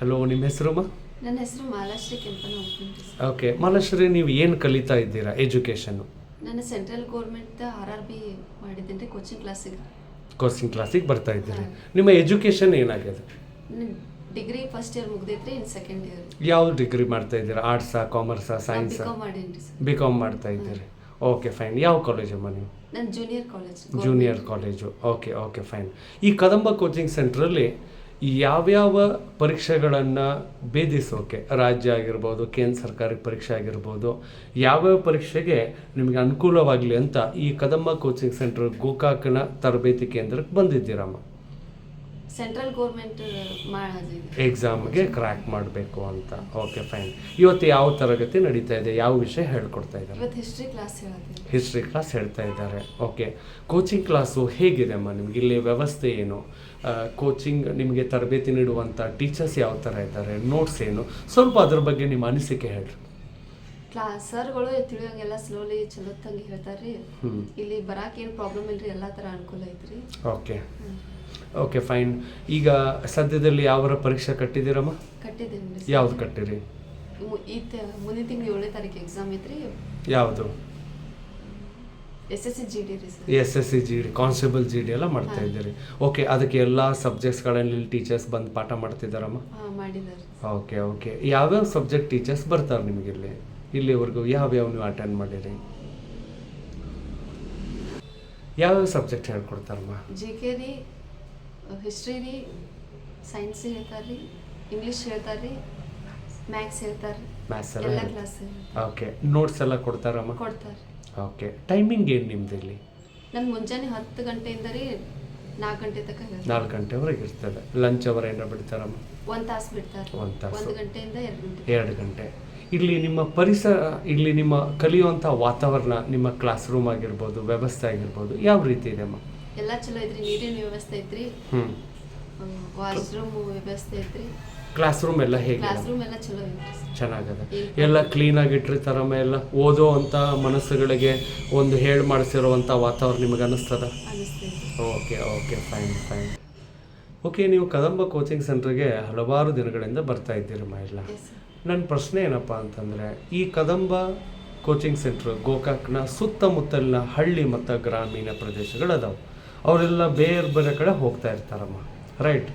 Hello ನಿಮ್ಮ ಹೆಸರಮ್ಮ ನನ್ನ ಹೆಸರು ಮಾಲಾಶ್ರೀ ಕೆಂಪನ ಓಕೆ ಮಾಲಾಶ್ರೀ ನೀವು ಏನು ಕಲಿತಾ ಇದ್ದೀರಾ ಎಜುಕೇಷನ್ನು ನಾನು central government R R B ಮಾಡಿದ್ದೆ ರೀ ಕೋಚಿಂಗ್ ಕ್ಲಾಸಿಗೆ ಕೋಚಿಂಗ್ ಕ್ಲಾಸಿಗೆ ಬರ್ತಾ ಇದ್ದೀರಿ. ನಿಮ್ಮ ಎಜುಕೇಷನ್ ಏನಾಗಿದೆ? ಡಿಗ್ರಿ ಫಸ್ಟ್ ಇಯರ್ ಮುಗ್ದೈತ್ರಿ ಇನ್ ಸೆಕೆಂಡ್ ಇಯರ್ ಯಾವ ಡಿಗ್ರಿ ಮಾಡ್ತಾ ಇದ್ದೀರಾ? ಆರ್ಟ್ಸಾ ಕಾಮರ್ಸಾ science BCom science sir. B com ಮಾಡ್ತಾ ಇದ್ದೀರಿ. ಓಕೆ ಫೈನ್ ಯಾವ ಕಾಲೇಜಮ್ಮ ನೀವು? ನಾನು junior college junior college okay okay fine ಈ ಕದಂಬ ಕೋಚಿಂಗ್ ಸೆಂಟ್ರಲ್ಲಿ ಯಾವ್ಯಾವ ಪರೀಕ್ಷೆಗಳನ್ನು ಭೇದಿಸೋಕೆ ರಾಜ್ಯ ಆಗಿರ್ಬೋದು, ಕೇಂದ್ರ ಸರ್ಕಾರಿ ಪರೀಕ್ಷೆ ಆಗಿರ್ಬೋದು, ಯಾವ್ಯಾವ ಪರೀಕ್ಷೆಗೆ ನಿಮಗೆ ಅನುಕೂಲವಾಗಲಿ ಅಂತ ಈ ಕದಂಬ ಕೋಚಿಂಗ್ ಸೆಂಟರ್ ಗೋಕಾಕನ ತರಬೇತಿ ಕೇಂದ್ರಕ್ಕೆ ಬಂದಿದ್ದೀರಮ್ಮ. ಸೆಂಟ್ರಲ್ ಗೌರ್ಮೆಂಟ್ ಎಕ್ಸಾಮ್ಗೆ ಕ್ರ್ಯಾಕ್ ಮಾಡಬೇಕು ಅಂತ. ಓಕೆ ಫೈನ್ ಇವತ್ತು ಯಾವ ತರಗತಿ ನಡೀತಾ ಇದೆ? ಯಾವ ವಿಷಯ ಹೇಳ್ಕೊಡ್ತಾ ಇದ್ದಾರೆ? ಹಿಸ್ಟ್ರಿ ಕ್ಲಾಸ್ ಹಿಸ್ಟ್ರಿ ಕ್ಲಾಸ್ ಹೇಳ್ತಾ ಇದ್ದಾರೆ. ಓಕೆ ಕೋಚಿಂಗ್ ಕ್ಲಾಸು ಹೇಗಿದೆ ಅಮ್ಮ ನಿಮ್ಗೆ? ಇಲ್ಲಿ ವ್ಯವಸ್ಥೆ ಏನು? ಕೋಚಿಂಗ್ ನಿಮಗೆ ತರಬೇತಿ ನೀಡುವಂಥ ಟೀಚರ್ಸ್ ಯಾವ ಥರ ಇದ್ದಾರೆ? ನೋಟ್ಸ್ ಏನು? ಸ್ವಲ್ಪ ಅದ್ರ ಬಗ್ಗೆ ನಿಮ್ಮ ಅನಿಸಿಕೆ ಹೇಳ್ರಿ. ಕ್ಲಾಸ್ ಸರ್ಗಳು ತಿಳಿಯೋಂಗೆಲ್ಲ ಸ್ಲೋಲಿ ಚಲೋತ್ತಂಗೆ ಹೇಳ್ತಾರೆ ರೀ ಇಲ್ಲಿ ಬರಾಕ್ ಏನು ಪ್ರಾಬ್ಲಮ್ ಇಲ್ರಿ? ಎಲ್ಲ ಥರ ಅನುಕೂಲ ಐತ್ರಿ. ಓಕೆ ಓಕೆ ಫೈನ್ ಈಗ ಸದ್ಯದಲ್ಲಿ ಯಾವರ ಪರೀಕ್ಷೆ ಕಟ್ಟಿದ್ದೀರಮ್ಮ? ಕಟ್ಟಿದ್ದೀನಿ ಯಾವ್ದು ಕಟ್ಟಿರಿ? ಮುಂದಿನ ತಿಂಗಳು ಏಳನೇ ತಾರೀಕು ಎಕ್ಸಾಮ್ ಐತ್ರಿ. ಯಾವುದು? S S C G D ರೀ S S C G D constable G D ಎಲ್ಲ ಮಾಡ್ತಾ ಇದ್ದೀರಿ. ಓಕೆ ಅದಕ್ಕೆ ಎಲ್ಲ ಸಬ್ಜೆಕ್ಟ್ಸ್ಗಳಲ್ಲಿ ಟೀಚರ್ಸ್ ಬಂದು ಪಾಠ ಮಾಡ್ತಿದ್ದಾರಮ್ಮ? ಓಕೆ ಓಕೆ ಯಾವ್ಯಾವ ಸಬ್ಜೆಕ್ಟ್ ಟೀಚರ್ಸ್ ಬರ್ತಾರೆ ನಿಮಗೆ ಇಲ್ಲಿ? ಇಲ್ಲಿವರೆಗೂ ಯಾವ್ಯಾವ ನೀವು ಅಟೆಂಡ್ ಮಾಡಿರಿ? ಯಾವ್ಯಾವ ಸಬ್ಜೆಕ್ಟ್ ಹೇಳ್ಕೊಡ್ತಾರಮ್ಮ? ಜಿ ಕೆ ರೀ ಹಿಸ್ಟ್ರಿ ರೀ ಸೈನ್ಸ್ ಹೇಳ್ತಾರೆ ರೀ ಇಂಗ್ಲೀಷ್ ಹೇಳ್ತಾರೆ ರೀ ಮ್ಯಾಥ್ಸ್ ಹೇಳ್ತಾರೆ ಮ್ಯಾಥ್ಸ್ ಎಲ್ಲ ಎಲ್ಲ ಕ್ಲಾಸ್ ಓಕೆ ನೋಟ್ಸ್ ಎಲ್ಲ ಕೊಡ್ತಾರಮ್ಮ? ಕೊಡ್ತಾರೆ ಓಕೆ ಟೈಮಿಂಗ್ ಏನು ನಿಮ್ದು ಇಲ್ಲಿ? ನಾನು ಮುಂಜಾನೆ ಹತ್ತು ಗಂಟೆಯಿಂದ ರೀ ನಾಲ್ಕು ಗಂಟೆ ತನಕ ಹೇಳ್ತಾರೆ ನಾಲ್ಕು ಗಂಟೆವರೆಗೆ ಇರ್ತದೆ. ಲಂಚ್ ಅವರ್ ಏನಾರ ಬಿಡ್ತಾರಮ್ಮ? ಒಂದು ತಾಸು ಬಿಡ್ತಾರೆ ಒಂದ್ ತಾಸು. ಒಂದು ಗಂಟೆಯಿಂದ ಎರಡು ಗಂಟೆ. ಎರಡು ಗಂಟೆ. ಇಲ್ಲಿ ನಿಮ್ಮ ಪರಿಸರ ಇಲ್ಲಿ ನಿಮ್ಮ ಕಲಿಯುವಂಥ ವಾತಾವರಣ ನಿಮ್ಮ ಕ್ಲಾಸ್ ರೂಮ್ ಆಗಿರ್ಬೋದು ವ್ಯವಸ್ಥೆ ಆಗಿರ್ಬೋದು ಯಾವ ರೀತಿ ಇದೆ ಅಮ್ಮ? ಎಲ್ಲ ಚಲೋ ಐತ್ರಿ ನೀರಿನ ವ್ಯವಸ್ಥೆ ಐತ್ರಿ. ಹ್ಞೂ ವಾಶ್ರೂಮ್ ವ್ಯವಸ್ಥೆ ಐತ್ರಿ. ಕ್ಲಾಸ್ ರೂಮ್ ಎಲ್ಲ ಹೇಗೆ ಕ್ಲಾಸ್ ರೂಮ್ ಎಲ್ಲ ಚಲೋ ಐತ್ರಿ ಚೆನ್ನಾಗದ. ಎಲ್ಲ ಕ್ಲೀನ್ ಕ್ಲೀನಾಗಿ ಇಟ್ಟಿರ್ತಾರಮ್ಮ ಎಲ್ಲ ಓದೋ ಅಂತ ಮನಸ್ಸುಗಳಿಗೆ ಒಂದು ಹೇಳಿ ಮಾಡಿಸಿರುವಂಥ ವಾತಾವರಣ ನಿಮಗೆ ಅನಿಸ್ತದ ಅನಿಸ್ತೈತಿ okay okay fine fine okay ನೀವು ಕದಂಬ ಕೋಚಿಂಗ್ ಸೆಂಟ್ರಿಗೆ ಹಲವಾರು ದಿನಗಳಿಂದ ಬರ್ತಾ ಇದ್ದೀರಮ್ಮ ಎಲ್ಲ ಎಸ್ ನನ್ನ ಪ್ರಶ್ನೆ ಏನಪ್ಪ ಅಂತಂದರೆ ಈ ಕದಂಬ ಕೋಚಿಂಗ್ ಸೆಂಟ್ರ್ ಗೋಕಾಕ್ನ ಸುತ್ತಮುತ್ತಲಿನ ಹಳ್ಳಿ ಮತ್ತು ಗ್ರಾಮೀಣ ಪ್ರದೇಶಗಳು ಅದಾವೆ. ಅವರೆಲ್ಲ ಬೇರೆ ಬೇರೆ ಕಡೆ ಹೋಗ್ತಾ ಇರ್ತಾರಮ್ಮ. ರೈಟ್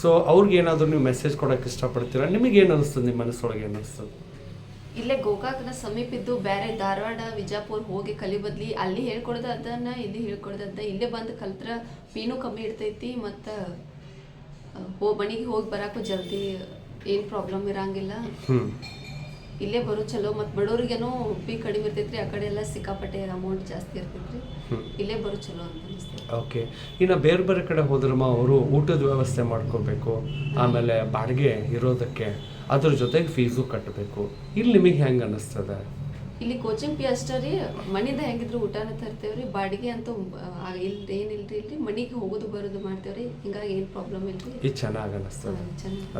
ಸೊ ಅವ್ರಿಗೇನಾದರೂ ನೀವು ಮೆಸೇಜ್ ಕೊಡೋಕೆ ಇಷ್ಟಪಡ್ತೀರಾ? ನಿಮಗೇನು ಅನಿಸ್ತದೆ ನಿಮ್ಮ ಮನಸ್ಸೊಳಗೆ ಏನು ಅನಿಸ್ತದೆ? ಇಲ್ಲೇ ಗೋಕಾಕನ ಸಮೀಪಿದ್ದು ಬೇರೆ ಧಾರವಾಡ ವಿಜಾಪುರ ಹೋಗಿ ಕಲಿ ಬದ್ಲಿ ಅಲ್ಲಿ ಹೇಳ್ಕೊಡ್ದ ಅದನ್ನ ಇಲ್ಲಿ ಹೇಳ್ಕೊಡ್ದ ಅಂತ ಇಲ್ಲೇ ಬಂದು ಕಲ್ತ್ರ ಪೀನು ಕಮ್ಮಿ ಇರ್ತೈತಿ ಮತ್ತು ಹೋ ಮನೆಗೆ ಹೋಗಿ ಬರೋಕ್ಕೂ ಜಲ್ದಿ ಏನು ಪ್ರಾಬ್ಲಮ್ ಇರಂಗಿಲ್ಲ. ಹ್ಞೂ ಇಲ್ಲೇ ಬರೋ ಚಲೋ ಮತ್ತು ಬಡವರಿಗೇನೋ ಫೀ ಕಡಿಮೆ ಇರ್ತೈತ್ರಿ ಆ ಕಡೆ ಎಲ್ಲ ಸಿಕ್ಕಾಪಟ್ಟೆ ಅಮೌಂಟ್ ಜಾಸ್ತಿ ಇರ್ತೈತ್ರಿ. ಇಲ್ಲೇ ಬರೋ ಚಲೋ ಅಂತ ಅನಿಸ್ತೈತಿ. ಓಕೆ. ಇನ್ನು ಬೇರೆ ಬೇರೆ ಕಡೆ ಹೋದ್ರಮ್ಮ ಅವರು ಊಟದ ವ್ಯವಸ್ಥೆ ಮಾಡ್ಕೋಬೇಕು ಆಮೇಲೆ ಬಾಡಿಗೆ ಇರೋದಕ್ಕೆ ಅದ್ರ ಜೊತೆಗೆ ಫೀಸು ಕಟ್ಟಬೇಕು ಇಲ್ಲಿ ನಿಮಗೆ ಹೆಂಗೆ ಅನ್ನಿಸ್ತದೆ ಇಲ್ಲಿ ಕೋಚಿಂಗ್ ಪಿ ಅಷ್ಟೇ ರೀ ಮನಿಂದ ಹೆಂಗಿದ್ರು ಊಟನ ತರ್ತೇವ್ರಿ ಬಾಡಿಗೆ ಅಂತ ಇಲ್ಲಿ ಏನಿಲ್ರಿ ಇಲ್ಲಿ ಮನಿಗೆ ಹೋಗೋದು ಬರೋದು ಮಾಡ್ತೇವ್ರಿ ಹಿಂಗಾಗಿ ಏನು ಪ್ರಾಬ್ಲಮ್ ಇಲ್ರಿ. ಇದು ಚೆನ್ನಾಗಿ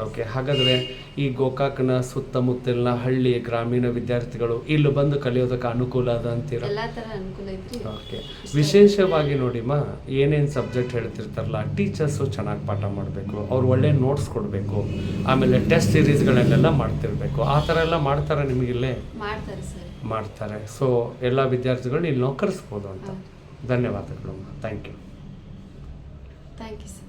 ಓಕೆ ಹಾಗಾದ್ರೆ ಈ ಗೋಕಾಕ್ನ ಸುತ್ತಮುತ್ತಲಿನ ಹಳ್ಳಿ ಗ್ರಾಮೀಣ ವಿದ್ಯಾರ್ಥಿಗಳು ಇಲ್ಲಿ ಬಂದು ಕಲಿಯೋದಕ್ಕೆ ಅನುಕೂಲ ಅದ ಅಂತೀರ? ಎಲ್ಲಾ ತರ ಅನುಕೂಲ ಐತ್ರಿ. ಓಕೆ ವಿಶೇಷವಾಗಿ ನೋಡಿಮ್ಮ ಏನೇನು ಸಬ್ಜೆಕ್ಟ್ ಹೇಳ್ತಿರ್ತಾರಲ್ಲ ಟೀಚರ್ಸು ಚೆನ್ನಾಗಿ ಪಾಠ ಮಾಡಬೇಕು ಅವ್ರು ಒಳ್ಳೆ ನೋಟ್ಸ್ ಕೊಡಬೇಕು ಆಮೇಲೆ ಟೆಸ್ಟ್ ಸೀರೀಸ್ಗಳನ್ನೆಲ್ಲ ಮಾಡ್ತಿರ್ಬೇಕು ಆ ಥರ ಎಲ್ಲ ಮಾಡ್ತಾರೆ ನಿಮಗಿಲ್ಲೇ ಮಾಡ್ತಾರೆ ಸರ್. ಮಾಡ್ತಾರೆ. ಸೊ ಎಲ್ಲ ವಿದ್ಯಾರ್ಥಿಗಳು ಇಲ್ಲಿ ನಾವು ಕರೆಸ್ಬೋದು ಅಂತ ಧನ್ಯವಾದಗಳು. Thank you thank you sir